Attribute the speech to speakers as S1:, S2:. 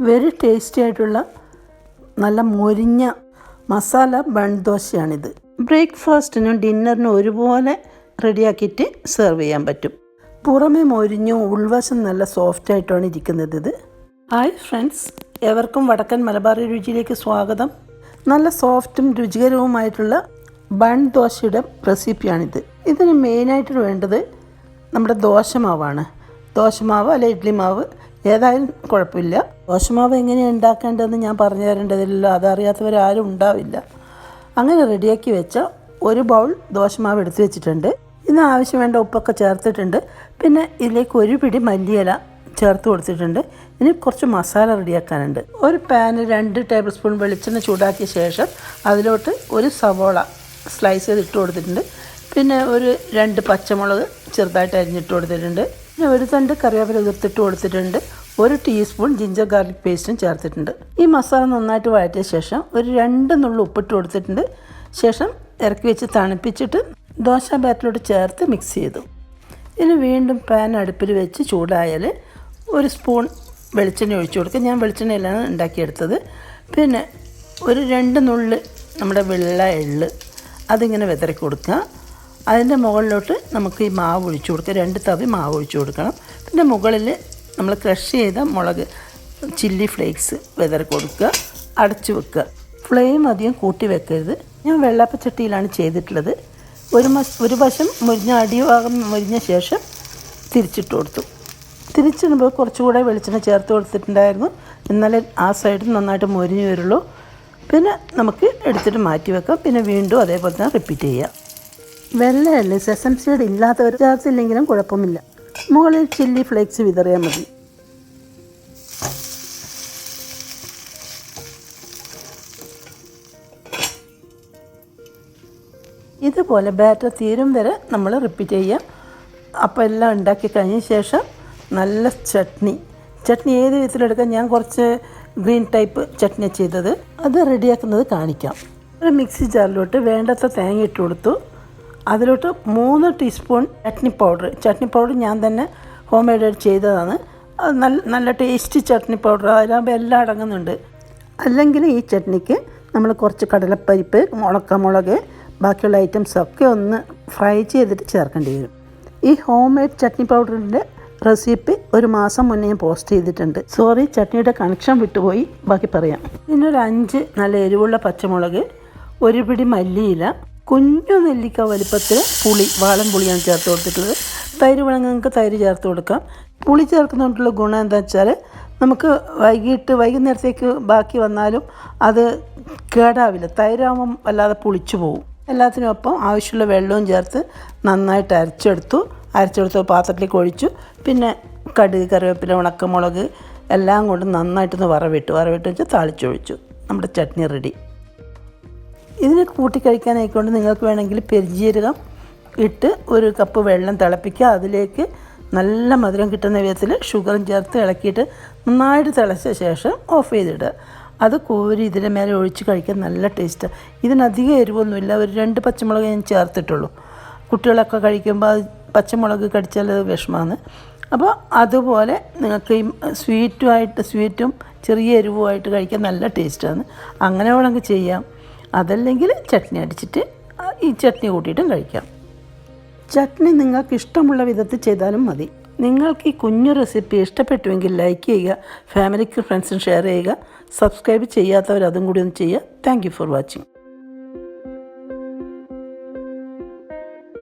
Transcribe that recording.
S1: Very tasty ആയിട്ടുള്ള നല്ല മൊരിഞ്ഞ masala bun ദോശയാണിത്. ബ്രേക്ക്ഫാസ്റ്റിനും ഡിന്നറിനും ഒരുപോലെ റെഡിയാക്കിയിട്ട് സെർവ് ചെയ്യാൻ പറ്റും. പുറമെ മൊരിഞ്ഞു ഉൾവശം നല്ല സോഫ്റ്റ് ആയിട്ടാണ് ഇരിക്കുന്നത് ഇത്. ഹായ് ഫ്രണ്ട്സ് എവർക്കും വടക്കൻ മലബാറി രുചിയിലേക്ക് സ്വാഗതം. നല്ല സോഫ്റ്റും രുചികരവുമായിട്ടുള്ള ബൺ ദോശയുടെ റെസിപ്പിയാണിത് ഇതിന് മെയിനായിട്ട് വേണ്ടത് നമ്മുടെ ദോശമാവാണ്. ദോശമാവ് അല്ലെ ഇഡ്ലി മാവ് ഏതായാലും കുഴപ്പമില്ല. ദോശമാവ് എങ്ങനെയാണ് ഉണ്ടാക്കേണ്ടതെന്ന് ഞാൻ പറഞ്ഞു തരേണ്ടതില്ലല്ലോ അതറിയാത്തവരാരും ഉണ്ടാവില്ല. അങ്ങനെ റെഡിയാക്കി വെച്ച ഒരു ബൗൾ ദോശമാവ് എടുത്തു വെച്ചിട്ടുണ്ട്. ഇതിന് ആവശ്യം വേണ്ട ഉപ്പൊക്കെ ചേർത്തിട്ടുണ്ട്. പിന്നെ ഇതിലേക്ക് ഒരു പിടി മല്ലിയില ചേർത്ത് കൊടുത്തിട്ടുണ്ട്. ഇനി കുറച്ച് മസാല റെഡിയാക്കാനുണ്ട്. ഒരു പാന് രണ്ട് ടേബിൾ സ്പൂൺ വെളിച്ചെണ്ണ ചൂടാക്കിയ ശേഷം അതിലോട്ട് ഒരു സവോള സ്ലൈസ് ചെയ്ത് ഇട്ട് കൊടുത്തിട്ടുണ്ട്. പിന്നെ ഒരു രണ്ട് പച്ചമുളക് ചെറുതായിട്ട് അരിഞ്ഞിട്ട് കൊടുത്തിട്ടുണ്ട്. പിന്നെ ഒരു തണ്ട് കറിവേപ്പില ഉതിർത്തിട്ട് കൊടുത്തിട്ടുണ്ട്. ഒരു ടീസ്പൂൺ ജിഞ്ചർ ഗാർലിക് പേസ്റ്റും ചേർത്തിട്ടുണ്ട്. ഈ മസാല നന്നായിട്ട് വഴറ്റിയ ശേഷം ഒരു രണ്ട് നുള്ളു ഉപ്പിട്ട് കൊടുത്തിട്ടുണ്ട്. ശേഷം ഇറക്കി വെച്ച് തണുപ്പിച്ചിട്ട് ദോശ ബാറ്റിലോട്ട് ചേർത്ത് മിക്സ് ചെയ്തു. ഇനി വീണ്ടും പാൻ അടുപ്പിൽ വെച്ച് ചൂടായാൽ ഒരു സ്പൂൺ വെളിച്ചെണ്ണ ഒഴിച്ചു കൊടുക്കുക. ഞാൻ വെളിച്ചെണ്ണയിലാണ് ഉണ്ടാക്കിയെടുത്തത്. പിന്നെ ഒരു രണ്ട് നുള്ള് നമ്മുടെ വെള്ള എള്ള് അതിങ്ങനെ വിതറി കൊടുക്കുക. അതിന്റെ മുകളിലോട്ട് നമുക്ക് ഈ മാവ് ഒഴിച്ചു കൊടുക്കുക രണ്ട് തവി മാവ് ഒഴിച്ചു കൊടുക്കണം. പിന്നെ മുകളിൽ നമ്മൾ ക്രഷ് ചെയ്ത മുളക് ചില്ലി ഫ്ലേക്സ് വിതറി കൊടുക്കുക. അടച്ചു വെക്കുക. ഫ്ലെയിം അധികം കൂട്ടി വെക്കരുത്. ഞാൻ വെള്ളപ്പച്ചട്ടിയിലാണ് ചെയ്തിട്ടുള്ളത്. ഒരു മസ് ഒരു വശം മുരിഞ്ഞ അടിഭാഗം മുരിഞ്ഞ ശേഷം തിരിച്ചിട്ട് കൊടുത്തു. തിരിച്ചിടുമ്പോൾ കുറച്ചുകൂടെ വെളിച്ചെണ്ണ ചേർത്ത് കൊടുത്തിട്ടുണ്ടായിരുന്നു. എന്നാലേ ആ സൈഡിൽ നന്നായിട്ട് മുരിഞ്ഞു വരുള്ളൂ. പിന്നെ നമുക്ക് എടുത്തിട്ട് മാറ്റി വെക്കാം. പിന്നെ വീണ്ടും അതേപോലെ തന്നെ റിപ്പീറ്റ് ചെയ്യാം. വെള്ളയല്ലേ? സെസം സീഡ് ഇല്ലാത്തവർ ഇല്ലെങ്കിലും കുഴപ്പമില്ല. മുകളിൽ ചില്ലി ഫ്ലേക്സ് വിതറിയാൽ മതി. ഇതുപോലെ ബാറ്റർ തീരും വരെ നമ്മൾ റിപ്പീറ്റ് ചെയ്യാം. അപ്പോൾ എല്ലാം ഉണ്ടാക്കി കഴിഞ്ഞ ശേഷം നല്ല ചട്നി. ചട്നി ഏത് വിധത്തിലെടുക്കാം? ഞാൻ കുറച്ച് ഗ്രീൻ ടൈപ്പ് ചട്നി ചെയ്തത്. അത് റെഡിയാക്കുന്നത് കാണിക്കാം. ഒരു മിക്സി ജാറിലോട്ട് വേണ്ടത്ര തേങ്ങ ഇട്ട് കൊടുത്തു. അതിലോട്ട് മൂന്ന് teaspoon chutney powder. Chutney powder ഞാൻ തന്നെ ഹോം മെയ്ഡ് ചെയ്തതാണ്. നല്ല നല്ല ടേസ്റ്റി ചട്നി പൗഡർ. അതിലാകുമ്പോൾ എല്ലാം അടങ്ങുന്നുണ്ട്. അല്ലെങ്കിൽ ഈ ചട്നിക്ക് നമ്മൾ കുറച്ച് കടലപ്പരിപ്പ് മുളക്കമുളക് ബാക്കിയുള്ള ഐറ്റംസ് ഒക്കെ ഒന്ന് ഫ്രൈ ചെയ്തിട്ട് ചേർക്കേണ്ടി വരും. ഈ ഹോം മെയ്ഡ് ചട്നി പൗഡറിന്റെ റെസിപ്പി ഒരു മാസം മുന്നേ ഞാൻ പോസ്റ്റ് ചെയ്തിട്ടുണ്ട്. സോറി ചട്നിയുടെ കണക്ഷൻ വിട്ടുപോയി. ബാക്കി പറയാം. ഒരു അഞ്ച് നല്ല എരിവുള്ള പച്ചമുളക് ഒരു പിടി മല്ലിയില കുഞ്ഞു നെല്ലിക്ക വലിപ്പത്തിൽ പുളി വാളൻ പുളിയാണ് ചേർത്ത് കൊടുത്തിട്ടുള്ളത്. തൈര് വേണമെങ്കിൽ നിങ്ങൾക്ക് തൈര് ചേർത്ത് കൊടുക്കാം. പുളി ചേർക്കുന്നതുകൊണ്ടുള്ള ഗുണം എന്താ വെച്ചാൽ നമുക്ക് വൈകിട്ട് വൈകുന്നേരത്തേക്ക് ബാക്കി വന്നാലും അത് കേടാവില്ല. തൈരാകുമ്പം വല്ലാതെ പുളിച്ചു പോകും എല്ലാത്തിനൊപ്പം ആവശ്യമുള്ള വെള്ളവും ചേർത്ത് നന്നായിട്ട് അരച്ചെടുത്തു. അരച്ചെടുത്ത് പാത്രത്തിലേക്ക് ഒഴിച്ചു. പിന്നെ കടുക് കറിവേപ്പില ഉണക്കമുളക് എല്ലാം കൊണ്ട് നന്നായിട്ടൊന്ന് വറവിട്ടു. വറവിട്ട് വെച്ച് താളിച്ചൊഴിച്ചു. നമ്മുടെ ചട്നി റെഡി ഇതിന് കൂട്ടി കഴിക്കാനായിക്കൊണ്ട് നിങ്ങൾക്ക് വേണമെങ്കിൽ പെരിഞ്ജീരകം ഇട്ട് ഒരു കപ്പ് വെള്ളം തിളപ്പിക്കുക. അതിലേക്ക് നല്ല മധുരം കിട്ടുന്ന വിധത്തിൽ ഷുഗറും ചേർത്ത് ഇളക്കിയിട്ട് നന്നായിട്ട് തിളച്ച ശേഷം ഓഫ് ചെയ്തിടുക. അത് കോരി ഇതിന്റെ മേലെ ഒഴിച്ച് കഴിക്കാൻ നല്ല ടേസ്റ്റാണ് ഇതിനധികം എരിവൊന്നുമില്ല. ഒരു രണ്ട് പച്ചമുളക് ഞാൻ ചേർത്തിട്ടുള്ളൂ. കുട്ടികളൊക്കെ കഴിക്കുമ്പോൾ അത് പച്ചമുളക് കടിച്ചാൽ അത് വിഷമമാണ്. അപ്പോൾ അതുപോലെ നിങ്ങൾക്ക് ഈ സ്വീറ്റുമായിട്ട് സ്വീറ്റും ചെറിയ എരിവുമായിട്ട് കഴിക്കാൻ നല്ല ടേസ്റ്റാണ് അങ്ങനെ വേണമെങ്കിൽ ചെയ്യാം. അതല്ലെങ്കിൽ ചട്നി അടിച്ചിട്ട് ഈ ചട്നി കൂട്ടിയിട്ടും കഴിക്കാം. ചട്നി നിങ്ങൾക്ക് ഇഷ്ടമുള്ള വിധത്തിൽ ചെയ്താലും മതി. നിങ്ങൾക്ക് ഈ കുഞ്ഞു റെസിപ്പി ഇഷ്ടപ്പെട്ടുവെങ്കിൽ ലൈക്ക് ചെയ്യുക ഫാമിലിക്ക് ഫ്രണ്ട്സിന് ഷെയർ ചെയ്യുക സബ്സ്ക്രൈബ് ചെയ്യാത്തവർ അതും കൂടി ഒന്ന് ചെയ്യുക. Thank for watching.